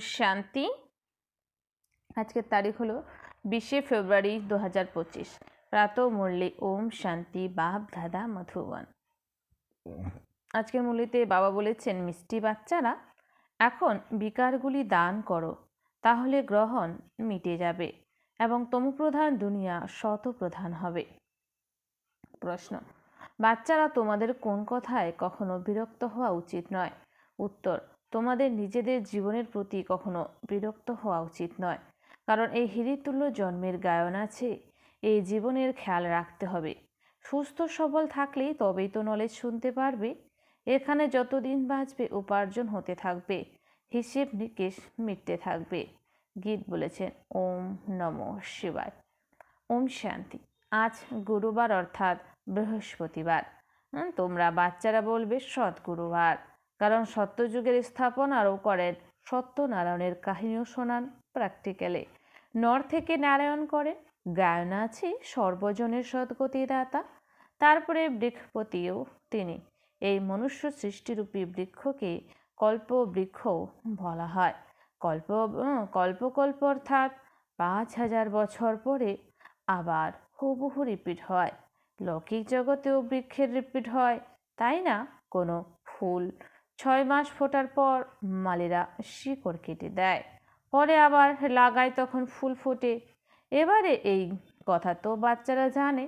শান্তি। আজকের তারিখ হলো বিশে ফেব্রুয়ারি দু হাজার পঁচিশ। প্রাত মুরলি, ওম শান্তি, বাপ, দাদা, মধুবন। আজকের মুরলিতে বাবা বলেছেন, মিষ্টি বাচ্চারা, এখন বিকারগুলি দান করো, তাহলে গ্রহণ মিটে যাবে এবং তমুপ্রধান দুনিয়া শতপ্রধান হবে। প্রশ্ন, বাচ্চারা তোমাদের কোন কথায় কখনো বিরক্ত হওয়া উচিত নয়? উত্তর তোমাদের নিজেদের জীবনের প্রতি কখনো বিরক্ত হওয়া উচিত নয়। কারণ এই হৃদিতুল্য জন্মের গায়ন আছে, এই জীবনের খেয়াল রাখতে হবে। সুস্থ সবল থাকলেই তবেই তো নলেজ শুনতে পারবে। এখানে যতদিন বাঁচবে উপার্জন হতে থাকবে, হিসেব নিকেশ মিটতে থাকবে, গীত বলেছেন ওম নম শিবায়। ওম শান্তি। আজ গুরুবার অর্থাৎ বৃহস্পতিবার। তোমরা বাচ্চারা বলবে সৎ গুরুবার কারণ সত্যযুগের স্থাপনারও করেন সত্যনারায়ণের কাহিনীও শোনান প্র্যাকটিক্যালে নর থেকে নারায়ণ করেন, গায়না আছে সর্বজনের সদ্গতি দাতা তারপরে বৃক্ষপতিও তিনি। এই মনুষ্য সৃষ্টিরূপী বৃক্ষকে কল্প বৃক্ষ বলা হয়। কল্প কল্পকল্প অর্থাৎ পাঁচ হাজার বছর পরে আবার হুবহু রিপিট হয়। লৌকিক জগতেও বৃক্ষের রিপিট হয়, তাই না? কোনো ফুল ছয় মাস ফোটার পর মালিরা শিকড় কেটে দেয়। পরে আবার লাগায় তখন ফুল ফোটে। এবারে এই কথা তো বাচ্চারা জানে।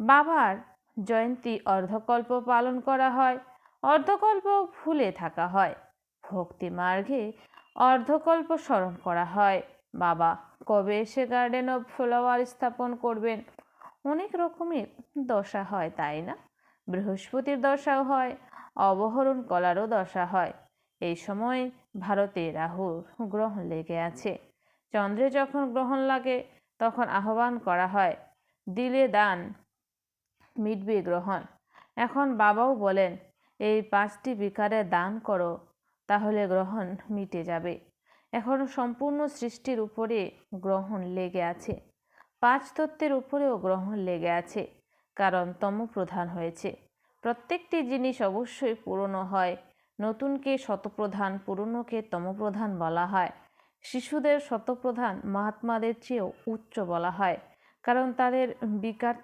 বাবার জয়ন্তী অর্ধকল্প পালন করা হয়, অর্ধকল্প ফুলে থাকা হয়। ভক্তি মার্গে অর্ধকল্প স্মরণ করা হয়। বাবা কবে এসে গার্ডেন অফ ফ্লাওয়ার স্থাপন করবেন? অনেক রকমের দশা হয়, তাই না? বৃহস্পতির দশাও হয় অবহরণ কলারও দশা হয়। এই সময় ভারতে রাহু গ্রহণ লেগে আছে। চন্দ্রে যখন গ্রহণ লাগে, তখন আহ্বান করা হয়, দিলে দান, মিটবে গ্রহণ। এখন বাবাও বলেন, এই পাঁচটি বিকারে দান করো, তাহলে গ্রহণ মিটে যাবে। এখন সম্পূর্ণ সৃষ্টির উপরে গ্রহণ লেগে আছে। পাঁচ তত্ত্বের উপরেও গ্রহণ লেগে আছে, কারণ তম প্রধান হয়েছে। প্রত্যেকটি জিনিস অবশ্যই পুরনো হয়। নতুনকে শতপ্রধান, পুরনোকে তমপ্রধান বলা হয়। শিশুদের শতপ্রধান মহাত্মাদের চেয়েও উচ্চ বলা হয়। কারণ তাদের বিকার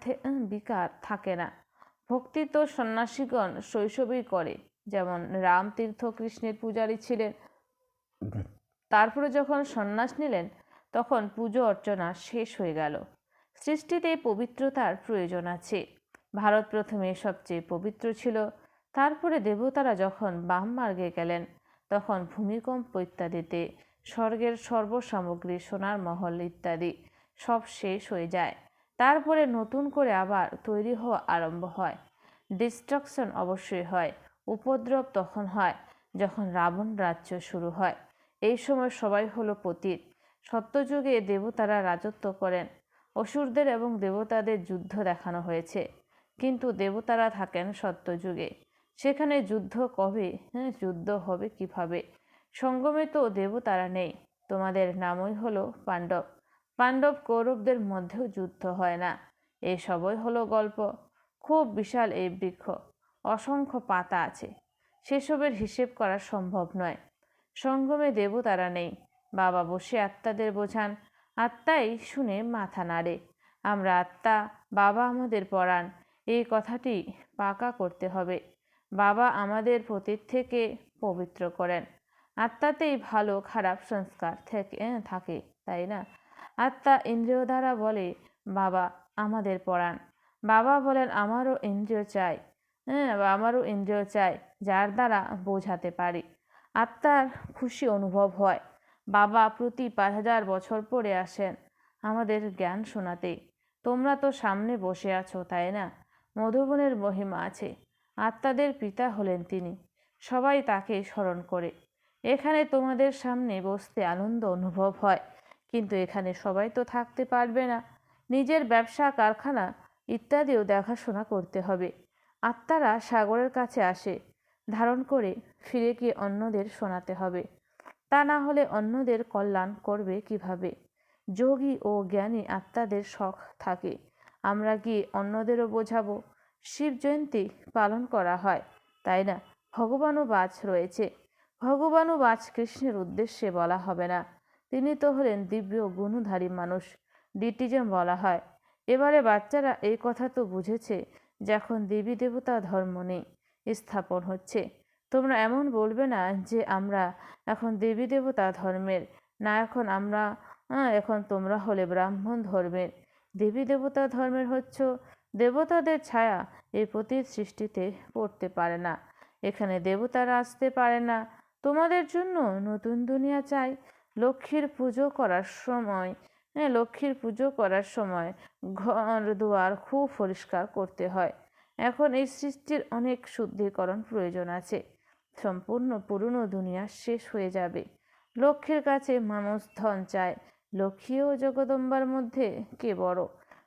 বিকার থাকে না। ভক্তি তো সন্ন্যাসীগণ শৈশবেই করে। যেমন রামতীর্থ কৃষ্ণের পূজারী ছিলেন। তারপরে যখন সন্ন্যাস নিলেন, তখন পুজো অর্চনা শেষ হয়ে গেল। সৃষ্টিতে পবিত্রতার প্রয়োজন আছে। ভারত প্রথমে সবচেয়ে পবিত্র ছিল। তারপরে দেবতারা যখন বাম মার্গে গেলেন, তখন ভূমিকম্প ইত্যাদিতে স্বর্গের সর্বসামগ্রী, সোনার মহল ইত্যাদি সব শেষ হয়ে যায়। তারপরে নতুন করে আবার তৈরি হওয়া আরম্ভ হয়। ডিস্ট্রাকশন অবশ্যই হয়, উপদ্রব তখন হয়, যখন রাবণ রাজ্য শুরু হয়। এই সময় সবাই হলো পতীত। সত্যযুগে দেবতারা রাজত্ব করেন। অসুরদের এবং দেবতাদের যুদ্ধ দেখানো হয়েছে। কিন্তু দেবতারা থাকেন সত্যযুগে। সেখানে যুদ্ধ কবে? হ্যাঁ যুদ্ধ হবে কীভাবে? সঙ্গমে তো দেবতারা নেই। তোমাদের নামই হলো পাণ্ডব। পাণ্ডব কৌরবদের মধ্যেও যুদ্ধ হয় না। এই সবই হলো গল্প। খুব বিশাল এই বৃক্ষ। অসংখ্য পাতা আছে। সেসবের হিসেব করা সম্ভব নয়। সঙ্গমে দেবতারা নেই। বাবা বসে আত্মাদের বোঝান। আত্মাই শুনে মাথা নাড়ে। আমরা আত্মা, বাবা আমাদের পড়ান এই কথাটি পাকা করতে হবে। বাবা আমাদের পতীত থেকে পবিত্র করেন। আত্মাতেই ভালো, খারাপ সংস্কার থেকে থাকে, তাই না? আত্মা ইন্দ্রিয় দ্বারা বলে, বাবা, আমাদের পড়ান বাবা বলেন, আমারও ইন্দ্রিয় চাই। হ্যাঁ আমারও ইন্দ্রিয় চাই, যার দ্বারা বোঝাতে পারি। আত্মার খুশি অনুভব হয়। বাবা প্রতি পাঁচ হাজার বছর পরে আসেন আমাদের জ্ঞান শোনাতে। তোমরা তো সামনে বসে আছো, তাই না? মধুবনের মহিমা আছে। আত্মাদের পিতা হলেন তিনি। সবাই তাকে স্মরণ করে। এখানে তোমাদের সামনে বসতে আনন্দ অনুভব হয়, কিন্তু এখানে সবাই তো থাকতে পারবে না। নিজের ব্যবসা, কারখানা ইত্যাদিও দেখাশোনা করতে হবে। আত্মারা সাগরের কাছে আসে, ধারণ করে ফিরে গিয়ে অন্যদের শোনাতে হবে। তা না হলে অন্যদের কল্যাণ করবে কীভাবে? যোগী ও জ্ঞানী আত্মাদের শখ থাকে। আমরা গিয়ে অন্যদেরও বোঝাবো? শিব জয়ন্তী পালন করা হয়, তাই না? ভগবানও বাজ রয়েছে। ভগবান ও বাজ কৃষ্ণের উদ্দেশ্যে বলা হবে না। তিনি তো হলেন দিব্য গুণধারী মানুষ, ডিটিজম বলা হয়। এবারে বাচ্চারা এই কথা তো বুঝেছে, যখন দেবী দেবতা ধর্ম নেই, স্থাপন হচ্ছে। তোমরা এমন বলবে না যে আমরা এখন দেবী দেবতা ধর্মের, না এখন আমরা এখন তোমরা হলে ব্রাহ্মণ ধর্মের। দেবী দেবতা ধর্মের হচ্ছ, দেবতাদের ছায়া এই পতিত সৃষ্টিতে পড়তে পারে না। এখানে দেবতারা আসতে পারে না। তোমাদের জন্য নতুন দুনিয়া চাই। লক্ষ্মীর পুজো করার সময় হ্যাঁ লক্ষ্মীর পুজো করার সময় ঘর, দুয়ার খুব পরিষ্কার করতে হয়। এখন এই সৃষ্টির অনেক শুদ্ধিকরণ প্রয়োজন আছে। সম্পূর্ণ পুরনো দুনিয়া শেষ হয়ে যাবে। লক্ষ্মীর কাছে মানুষ ধন চায়। লক্ষ্মী ও জগদম্বার মধ্যে কে বড়?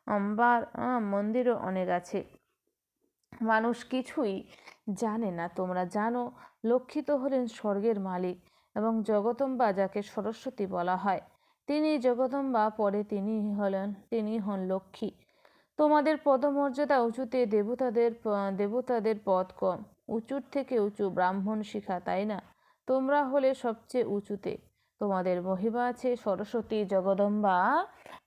অম্বার মন্দিরও অনেক আছে। মানুষ কিছুই জানে না। তোমরা জানো, লক্ষ্মী তো হলেন স্বর্গের মালিক এবং জগদম্বা যাকে সরস্বতী বলা হয়। তিনি জগদম্বা, পরে তিনি হলেন, তিনি হন লক্ষ্মী। তোমাদের পদমর্যাদা উঁচুতে দেবতাদের দেবতাদের পদ কম। উঁচুর থেকে উঁচু ব্রাহ্মণ শিখা, তাই না? তোমরা হলে সবচেয়ে উঁচুতে। তোমাদের মহিমা আছে, সরস্বতী, জগদম্বা।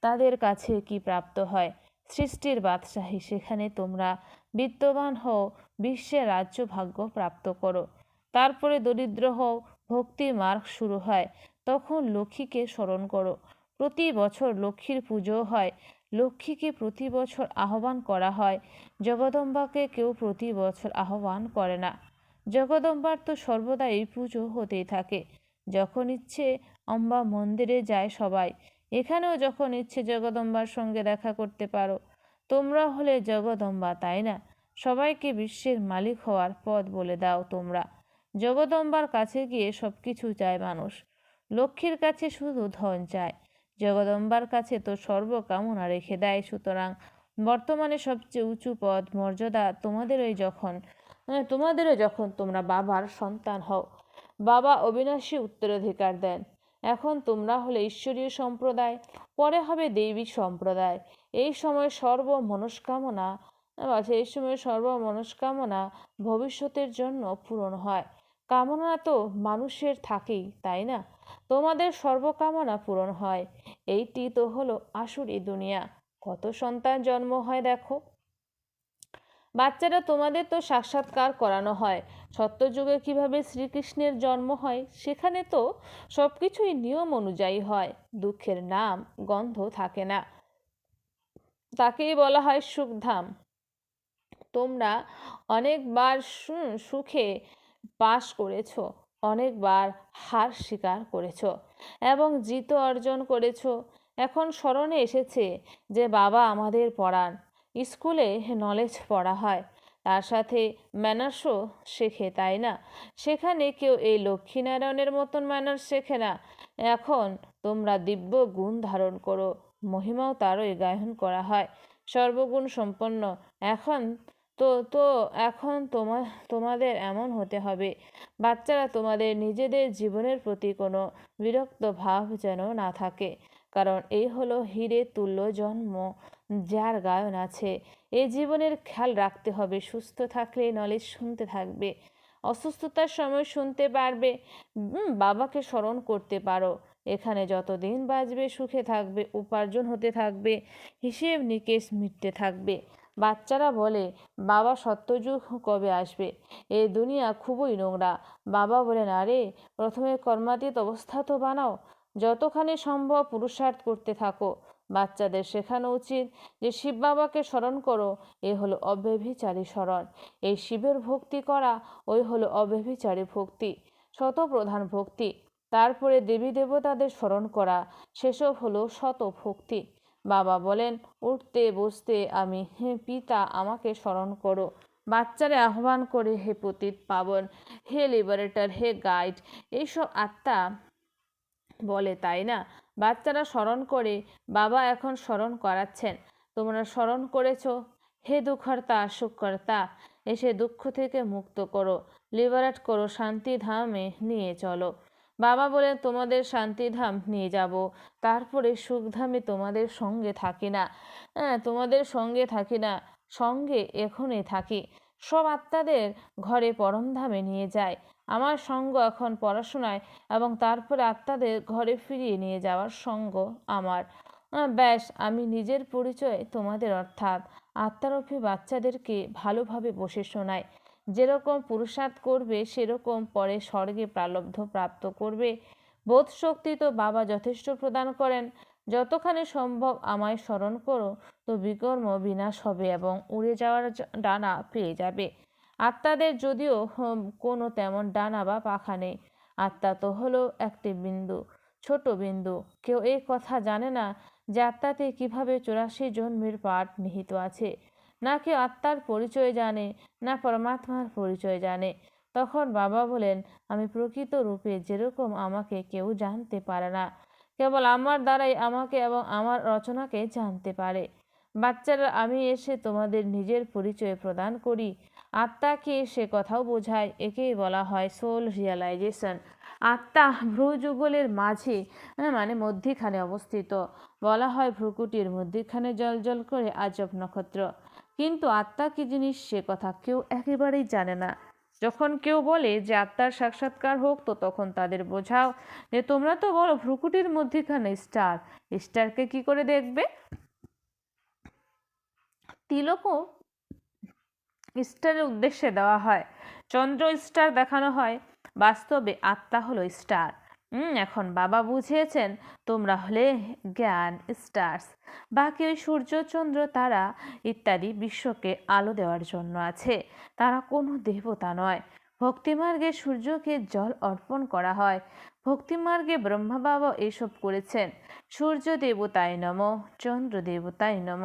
তাদের কাছে কি প্রাপ্ত হয়? সৃষ্টির বাদশাহী, সেখানে তোমরা বিদ্যমান হও, বিশ্বে রাজ্য ভাগ্য প্রাপ্ত করো। তারপরে দরিদ্র হও ভক্তি মার্গ শুরু হয়, তখন লক্ষ্মীকে স্মরণ করো। প্রতি বছর লক্ষ্মীর পুজো হয়, লক্ষ্মীকে প্রতি বছর আহ্বান করা হয়, জগদম্বাকে কেউ প্রতি বছর আহ্বান করে না। জগদম্বার তো সর্বদা এই পুজো হতেই থাকে। যখন ইচ্ছে, অম্বা মন্দিরে যায় সবাই। এখানেও যখন ইচ্ছে, জগদম্বার সঙ্গে দেখা করতে পারো। তোমরা হলে জগদম্বা, তাই না? সবাইকে বিশ্বের মালিক হওয়ার পথ বলে দাও তোমরা। জগদম্বার কাছে গিয়ে সব কিছু চায় মানুষ। লক্ষ্মীর কাছে শুধু ধন চায়। জগদম্বার কাছে তো সর্বকামনা রেখে দেয়, সুতরাং বর্তমানে সবচেয়ে উঁচু পদ, মর্যাদা তোমাদেরই যখন তোমাদেরও যখন তোমরা বাবার সন্তান হও। বাবা অবিনাশী উত্তরাধিকার দেন। এখন তোমরা হলে ঈশ্বরীয় সম্প্রদায়, পরে হবে দৈবিক সম্প্রদায়। এই সময় সর্ব মনস্কামনা আছে এই সময় সর্ব মনস্কামনা ভবিষ্যতের জন্য পূরণ হয়। কামনা তো মানুষের থাকেই, তাই না? তোমাদের সর্বকামনা পূরণ হয়। এইটি তো হলো আসুরি দুনিয়া। কত সন্তান জন্ম হয় দেখো। বাচ্চারা তোমাদের তো সাক্ষাৎকার করানো হয়। সত্যযুগে কীভাবে শ্রীকৃষ্ণের জন্ম হয়, সেখানে তো সব কিছুই নিয়ম অনুযায়ী হয়। দুঃখের নাম, গন্ধ থাকে না। তাকেই বলা হয় সুখধাম। তোমরা অনেকবার সুখে বাস করেছ, অনেকবার হার স্বীকার করেছ এবং জিত অর্জন করেছ। এখন স্মরণে এসেছে যে বাবা আমাদের পড়ান স্কুলে নলেজ পড়া হয়। তার সাথে ম্যানার্সও শেখে, তাই না? সেখানে কেউ এই লক্ষ্মীনারায়ণের মতন ম্যানার্স শেখে না। এখন তোমরা দিব্য গুণ ধারণ করো, মহিমাও তারই গায়ন করা হয়। সর্বগুণ সম্পন্ন। এখন তো তো এখন তোমা, তোমাদের এমন হতে হবে। বাচ্চারা তোমাদের নিজেদের জীবনের প্রতি কোনো বিরক্ত ভাব যেন না থাকে। কারণ এই হলো হিরে তুল্য জন্ম। যার গায়ন আছে। এ জীবনের খেয়াল রাখতে হবে, সুস্থ থাকলে নলেজ শুনতে থাকবে, অসুস্থতার সময় শুনতে পারবে বাবাকে স্মরণ করতে পারো। এখানে যতদিন বাঁচবে সুখে থাকবে, উপার্জন হতে থাকবে, হিসেব নিকেশ মিটতে থাকবে। বাচ্চারা বলে, বাবা সত্যযুগ কবে আসবে? এ দুনিয়া খুবই নোংরা। বাবা বলেন, আরে, প্রথমে কর্মাতীত অবস্থা তো বানাও। যতখানি সম্ভব পুরুষার্থ করতে থাকো। বাচ্চাদের শেখানো উচিত যে, শিব বাবাকে স্মরণ করো, এ হলো অব্যভিচারী স্মরণ। এই শিবের ভক্তি করা, ওই হলো অব্যভিচারী ভক্তি। শত প্রধান ভক্তি। তারপরে দেবী দেবতাদের স্মরণ করা, সেসব হলো শত ভক্তি। বাবা বলেন, উঠতে, বসতে আমি, হে পিতা, আমাকে স্মরণ করো। বাচ্চারে আহ্বান করে, হে পতিত পাবন, হে লিবারেটর, হে গাইড। এইসব আত্মা বলে, তাই না? বাচ্চারা স্মরণ করে, বাবা এখন স্মরণ করাচ্ছেন। তোমরা স্মরণ করেছ? হে দুঃখর্তা সুখকর্তা এসে দুঃখ থেকে মুক্ত করো, লিবারেট করো, শান্তিধামে নিয়ে চলো। বাবা বলেন তোমাদের শান্তিধাম নিয়ে যাব। তারপরে সুখধামে তোমাদের সঙ্গে থাকি না। হ্যাঁ তোমাদের সঙ্গে থাকি না। সঙ্গে এখনই থাকি। সব আত্মাদের ঘরে পরমধামে নিয়ে যায়। আমার সঙ্গ এখন পড়াশোনায় এবং তারপরে আত্মাদের ঘরে ফিরিয়ে নিয়ে যাওয়ার সঙ্গ আমার। ব্যাস, আমি নিজের পরিচয় তোমাদের অর্থাৎ আত্মারূপী বাচ্চাদেরকে ভালোভাবে বসে শোনায় যেরকম পুরুষার্থ করবে, সেরকম পরে স্বর্গে প্রালব্ধ প্রাপ্ত করবে। বোধ শক্তি তো বাবা যথেষ্ট প্রদান করেন। যতখানি সম্ভব আমায় স্মরণ করো, তো বিকর্ম বিনাশ হবে এবং উড়ে যাওয়ার ডানা পেয়ে যাবে। আত্মাদের যদিও কোনো তেমন ডানা বা পাখা নেই। আত্মা তো হলো একটি বিন্দু, ছোট বিন্দু। কেউ এই কথা জানে না যে আত্মাতে কীভাবে চুরাশি জন্মের পাঠ নিহিত আছে। না কেউ আত্মার পরিচয় জানে, না পরমাত্মার পরিচয় জানে। তখন বাবা বলেন, আমি প্রকৃত রূপে যেরকম আমাকে কেউ জানতে পারে না। কেবল আমার দ্বারাই আমাকে এবং আমার রচনাকে জানতে পারে। বাচ্চারা, আমি এসে তোমাদের নিজের পরিচয় প্রদান করি। আত্মাকে সে কথাও বোঝায়। একেই বলা হয় সোল রিয়ালাইজেশন আত্মা ভ্রুযুগলের মাঝে মানে মধ্যিখানে অবস্থিত। বলা হয় ভ্রুকুটির মধ্যিখানে জল জল করে আজব নক্ষত্র। কিন্তু আত্মা কি জিনিস সে কথা কেউ একেবারেই জানে না। যখন কেউ বলে যে আত্মার সাক্ষাৎকার হোক, তো তখন তাদের বোঝাও যে তোমরা তো বলো ভ্রুকুটির মধ্যিখানে স্টার স্টারকে কি করে দেখবে? তিলকও স্টারের উদ্দেশ্যে দেওয়া হয়। চন্দ্র স্টার দেখানো হয়। বাস্তবে আত্মা হলো স্টার এখন বাবা বুঝিয়েছেন, তোমরা হলে জ্ঞান স্টার্স বাকি ওই সূর্য, চন্দ্র, তারা ইত্যাদি বিশ্বকে আলো দেওয়ার জন্য আছে। তারা কোনো দেবতা নয়। ভক্তিমার্গে সূর্যকে জল অর্পণ করা হয়। ভক্তিমার্গে ব্রহ্মা বাবা এসব করেছেন। সূর্য দেবতায় নম, চন্দ্র দেবতায় নম।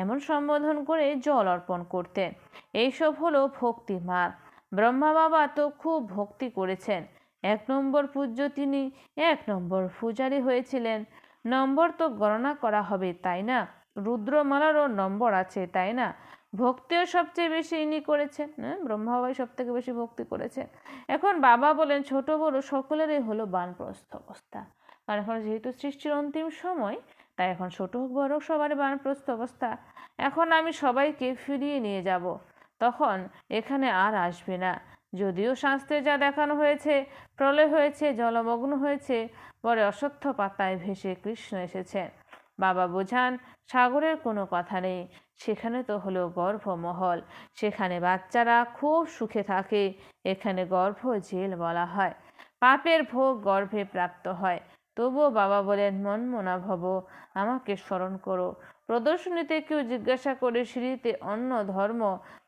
এমন সম্বোধন করে জল অর্পণ করতেন। এইসব হলো ভক্তি মার্গ ব্রহ্মা বাবা তো খুব ভক্তি করেছেন। এক নম্বর পূজ্য তিনি, এক নম্বর পূজারী হয়েছিলেন। নম্বর তো গণনা করা হবে, তাই না? রুদ্রমালারও নম্বর আছে, তাই না? ভক্তিও সবচেয়ে বেশি ইনি করেছেন। হ্যাঁ ব্রহ্মা বাবাই সব থেকে বেশি ভক্তি করেছেন। এখন বাবা বলেন, ছোট বড় সকলেরই হলো বানপ্রস্থ অবস্থা। কারণ এখন যেহেতু সৃষ্টির অন্তিম সময় তাই এখন ছোট হোক, বড় হোক, সবারই বানপ্রস্থ অবস্থা। এখন আমি সবাইকে ফিরিয়ে নিয়ে যাব। তখন এখানে আর আসবে না। যদিও শাস্ত্রে যা দেখানো হয়েছে, প্রলয় হয়েছে, জলমগ্ন হয়েছে, পরে অশ্বত্থ পাতায় ভেসে কৃষ্ণ এসেছেন বাবা বোঝান, সাগরের কোনো কথা নেই। সেখানে তো হলো গর্ভমহল। সেখানে বাচ্চারা খুব সুখে থাকে। এখানে গর্ভ জেল বলা হয়। পাপের ভোগ গর্ভে প্রাপ্ত হয়। তবুও বাবা বলেন মনমনা ভব, আমাকে স্মরণ করো। প্রদর্শনীতে কেউ জিজ্ঞাসা করে সিঁড়িতে অন্য ধর্ম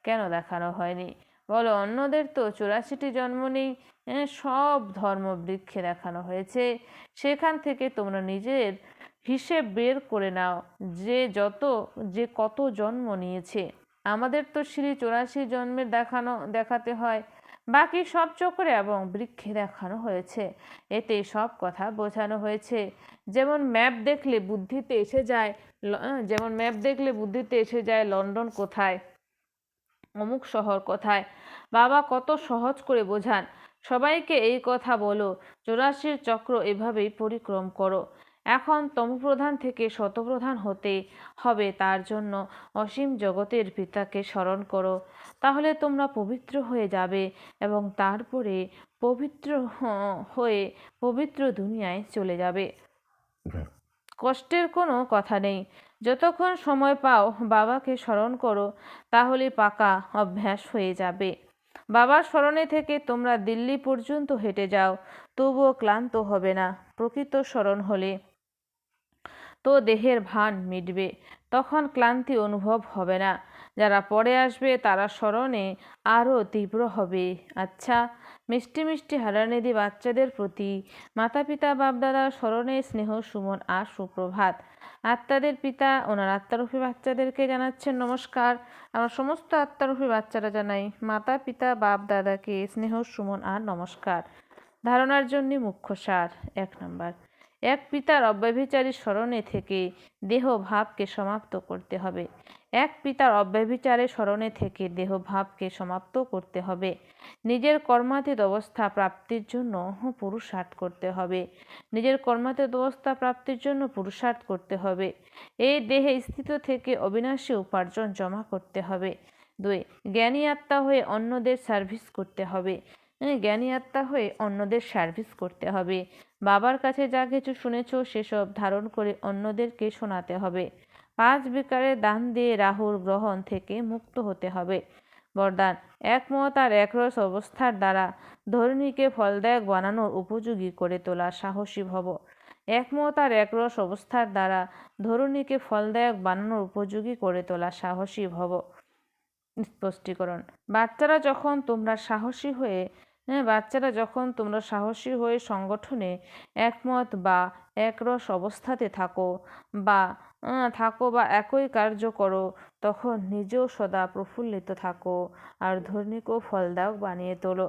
কেন দেখানো হয়নি। বলো, অন্যদের তো চুরাশিটি জন্ম নেই সব ধর্ম বৃক্ষে দেখানো হয়েছে। সেখান থেকে তোমরা নিজের হিসেব বের করে নাও, যে যত, যে কত জন্ম নিয়েছে। আমাদের তো শ্রী চৌরাশি জন্মের দেখানো, দেখাতে হয়। বাকি সব চক্রে এবং বৃক্ষে দেখানো হয়েছে। এতে সব কথা বোঝানো হয়েছে। যেমন ম্যাপ দেখলে বুদ্ধিতে এসে যায় যেমন ম্যাপ দেখলে বুদ্ধিতে এসে যায় লন্ডন কোথায়, অমুক শহর কোথায়। বাবা কত সহজ করে বোঝান। সবাইকে এই কথা বলো, চৌরাশির চক্র এভাবেই পরিক্রম করো। এখন তমপ্রধান থেকে শতপ্রধান হতে হবে তার জন্য অসীম জগতের পিতাকে স্মরণ করো। তাহলে তোমরা পবিত্র হয়ে যাবে এবং তারপরে পবিত্র হয়ে পবিত্র দুনিয়ায় চলে যাবে। কষ্টের কোনো কথা নেই। যতক্ষণ সময় পাও বাবাকে স্মরণ করো তাহলে পাকা অভ্যাস হয়ে যাবে। বাবার স্মরণে থেকে তোমরা দিল্লি পর্যন্ত হেঁটে যাও তবুও ক্লান্ত হবে না প্রকৃত স্মরণ হলে। তো দেহের ভান মিটবে, তখন ক্লান্তি অনুভব হবে না। যারা পরে আসবে, তারা স্মরণে আরও তীব্র হবে। আচ্ছা মিষ্টি মিষ্টি হারানিধি বাচ্চাদের প্রতি মাতা পিতা বাপদাদার স্মরণে স্নেহ, সুমন আর সুপ্রভাত। আত্মাদের পিতা, ওনার আত্মারূপী বাচ্চাদেরকে জানাচ্ছেন নমস্কার। আমার সমস্ত আত্মারূপী বাচ্চারা জানাই মাতা পিতা বাপ দাদাকে স্নেহ, সুমন আর নমস্কার। ধারণার জন্য মুখ্য সার, এক নম্বর। এক পিতার অব্যভিচারী স্মরণে থেকে দেহ ভাবকে সমাপ্ত করতে হবে। এক পিতার অব্যভিচারে স্মরণে থেকে দেহ ভাবকে সমাপ্ত করতে হবে। নিজের কর্মাতীত অবস্থা প্রাপ্তির জন্য পুরুষার্থ করতে হবে। নিজের কর্মাতীত অবস্থা প্রাপ্তির জন্য পুরুষার্থ করতে হবে। এই দেহে স্থিত থেকে অবিনাশী উপার্জন জমা করতে হবে। দুই, জ্ঞানী আত্মা হয়ে অন্যদের সার্ভিস করতে হবে। জ্ঞানী আত্মা হয়ে অন্যদের সার্ভিস করতে হবে। বাবার কাছে যা কিছু শুনেছ, সেসব ধারণ করে অন্যদেরকে শোনাতে হবে। পাঁচ বিকারের দান দিয়ে রাহুর গ্রহণ থেকে মুক্ত হতে হবে। বরদান, একমত আর একরস অবস্থার দ্বারা ধরণীকে ফলদায়ক বানানোর উপযোগী করে তোলা সাহসী ভব। একমত আর একরস অবস্থার দ্বারা ধরণীকে ফলদায়ক বানানোর উপযোগী করে তোলা সাহসী ভব। স্পষ্টীকরণ, বাচ্চারা যখন তোমরা সাহসী হয়ে হ্যাঁ বাচ্চারা যখন তোমরা সাহসী হয়ে সংগঠনে একমত বা একরস অবস্থাতে থাকো বা থাকো বা একই কার্য করো, তখন নিজেও সদা প্রফুল্লিত থাকো আর ধর্মিকও ফলদায়ক বানিয়ে তোলো।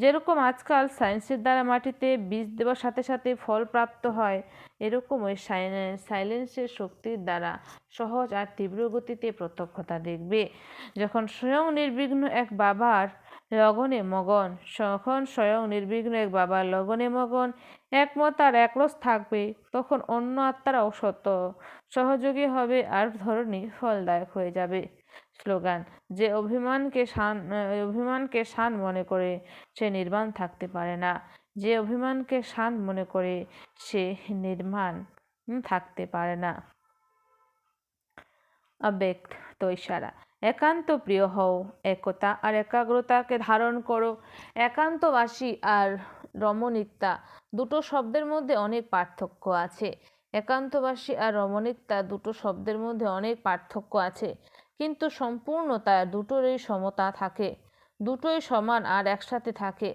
যেরকম আজকাল সায়েন্সের দ্বারা মাটিতে বীজ দেওয়ার সাথে সাথে ফল প্রাপ্ত হয়, এরকম ওই সাইলেন্সের শক্তির দ্বারা সহজ আর তীব্র গতিতে প্রত্যক্ষতা দেখবে। যখন স্বয়ং নির্বিঘ্ন এক বাবার লগনে মগন। যখন স্বয়ং নির্বিঘ্ন এক বাবার লগনে মগন, একমত আর একরস থাকবে, তখন অন্য আত্মারাও সত সহযোগী হবে আর ধরনী ফলদায়ক হয়ে যাবে। স্লোগান, যে অভিমানকে শান অভিমানকে শান মনে করে, সে নির্মাণ থাকতে পারে না। যে অভিমানকে শান মনে করে, সে নির্মাণ থাকতে পারে না। আবেগ, তো ইশারা। একান্ত প্রিয় হও, একতা আর একাগ্রতাকে ধারণ করো। একান্তবাসী আর রমণিকতা দুটো শব্দের মধ্যে অনেক পার্থক্য আছে। একান্তবাসী আর রমণিকতা দুটো শব্দের মধ্যে অনেক পার্থক্য আছে, কিন্তু সম্পূর্ণতা দুটোরই সমতা থাকে, দুটোই সমান আর একসাথে থাকে।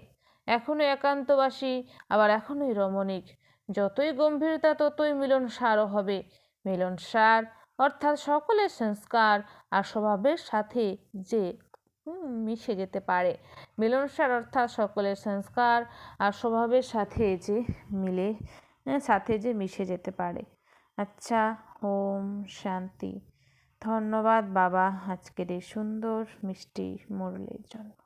এখনও একান্তবাসী, আবার এখনই রমণিক। যতই গম্ভীরতা, ততই মিলনসারও হবে। মিলনসার অর্থাৎ সকলের সংস্কার আর স্বভাবের সাথে যে মিশে যেতে পারে। মিলনসার অর্থাৎ সকলের সংস্কার আর স্বভাবের সাথে যে মিলে সাথে যে মিশে যেতে পারে। আচ্ছা ওম শান্তি। ধন্যবাদ বাবা, আজকের এই সুন্দর মিষ্টি মুরলির জন্য।